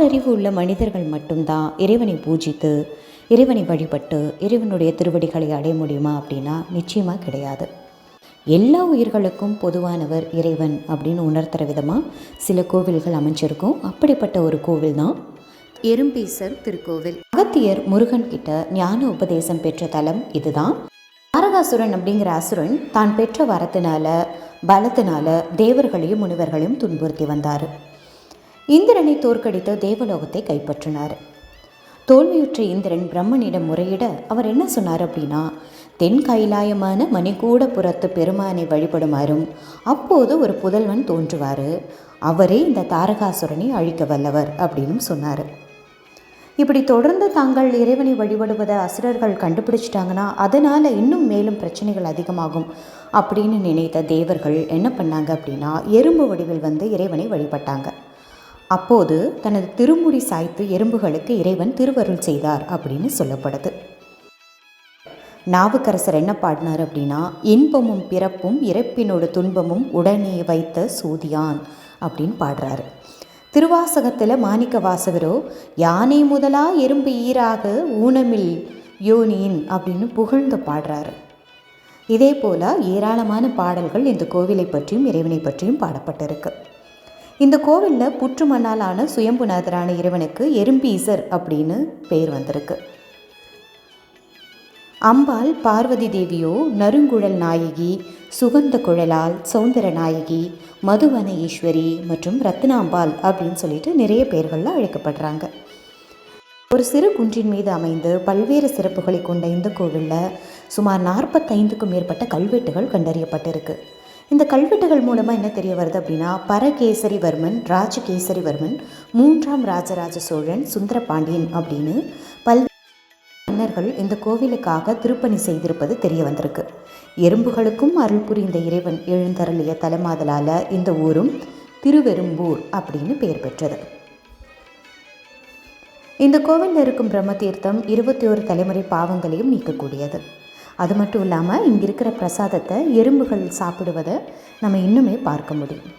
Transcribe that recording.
ஆறறிவு உள்ள மனிதர்கள் மட்டும்தான் இறைவனை பூஜித்து இறைவனை வழிபட்டு இறைவனுடைய திருவடிகளை அடைய முடியுமா அப்படின்னா நிச்சயமாக கிடையாது. எல்லா உயிர்களுக்கும் பொதுவானவர் இறைவன் அப்படின்னு உணர்த்துற விதமாக சில கோவில்கள் அமைஞ்சிருக்கும். அப்படிப்பட்ட ஒரு கோவில் தான் எறும்பீசர் திருக்கோவில். அகத்தியர் முருகன் கிட்ட ஞான உபதேசம் பெற்ற தலம் இதுதான். தாரகாசுரன் அப்படிங்கிற அசுரன் தான் பெற்ற வரத்தினால பலத்தினால தேவர்களையும் முனிவர்களையும் துன்புறுத்தி வந்தார். இந்திரனை தோற்கடித்து தேவலோகத்தை கைப்பற்றினார். தோல்வியுற்ற இந்திரன் பிரம்மனிடம் முறையிட அவர் என்ன சொன்னார் அப்படின்னா தென் கைலாயமான மணிக்கூடபுரத்து பெருமானை வழிபடுமாறும் அப்போது ஒரு புதல்வன் தோன்றுவார். அவரே இந்த தாரகாசுரனை அழிக்க வல்லவர் அப்படின்னு சொன்னார். இப்படி தொடர்ந்து தாங்கள் இறைவனை வழிபடுவதை அசுரர்கள் கண்டுபிடிச்சிட்டாங்கன்னா அதனால் இன்னும் மேலும் பிரச்சனைகள் அதிகமாகும் அப்படின்னு நினைத்த தேவர்கள் என்ன பண்ணாங்க அப்படின்னா எறும்பு வடிவில் வந்து இறைவனை வழிபட்டாங்க. அப்போது தனது திருமுடி சாய்த்து எறும்புகளுக்கு இறைவன் திருவருள் செய்தார் அப்படின்னு சொல்லப்படுது. நாவுக்கரசர் என்ன பாடினார் அப்படின்னா இன்பமும் பிறப்பும் இறப்பினோட துன்பமும் உடனே வைத்த சூதியான் அப்படின்னு பாடுறாரு. திருவாசகத்தில் மாணிக்க வாசகரோ யானை முதலா எறும்பு ஈராக ஊனமில் யோனியின் அப்படின்னு புகழ்ந்து பாடுறாரு. இதே போல் ஏராளமான பாடல்கள் இந்த கோவிலை பற்றியும் இறைவனை பற்றியும் பாடப்பட்டிருக்கு. இந்த கோவிலில் புற்று மண்ணாலான சுயம்புநாதரான இறைவனுக்கு எறும்பீசர் அப்படின்னு பெயர் வந்திருக்கு. அம்பாள் பார்வதி தேவியோ நறுங்குழல் நாயகி சுகந்த குழலால் சௌந்தர நாயகி மதுவன ஈஸ்வரி மற்றும் ரத்னாம்பாள் அப்படின்னு சொல்லிட்டு நிறைய பெயர்களில் அழைக்கப்படுறாங்க. ஒரு சிறு குன்றின் மீது அமைந்து பல்வேறு சிறப்புகளை கொண்ட இந்த கோவிலில் சுமார் நாற்பத்தைந்துக்கும் மேற்பட்ட கல்வெட்டுகள் கண்டறியப்பட்டிருக்கு. இந்த கல்வெட்டுகள் மூலமாக என்ன தெரிய வருது அப்படின்னா பரகேசரிவர்மன் ராஜகேசரிவர்மன் மூன்றாம் ராஜராஜ சோழன் சுந்தரபாண்டியன் அப்படின்னு பல் மன்னர்கள் இந்த கோவிலுக்காக திருப்பணி செய்திருப்பது தெரிய வந்திருக்கு. எறும்புகளுக்கும் அருள் புரிந்த இறைவன் எழுந்தருளிய தலைமாதலால இந்த ஊரும் திருவெரும்பூர் அப்படின்னு பெயர் பெற்றது. இந்த கோவிலில் இருக்கும் பிரம்ம தீர்த்தம் இருபத்தி ஒரு தலைமுறை பாவங்களையும் நீக்கக்கூடியது. அது மட்டும் இல்லாமல் இங்கே இருக்கிற பிரசாதத்தை எறும்புகள் சாப்பிடுவதை நம்ம இன்னுமே பார்க்க முடியும்.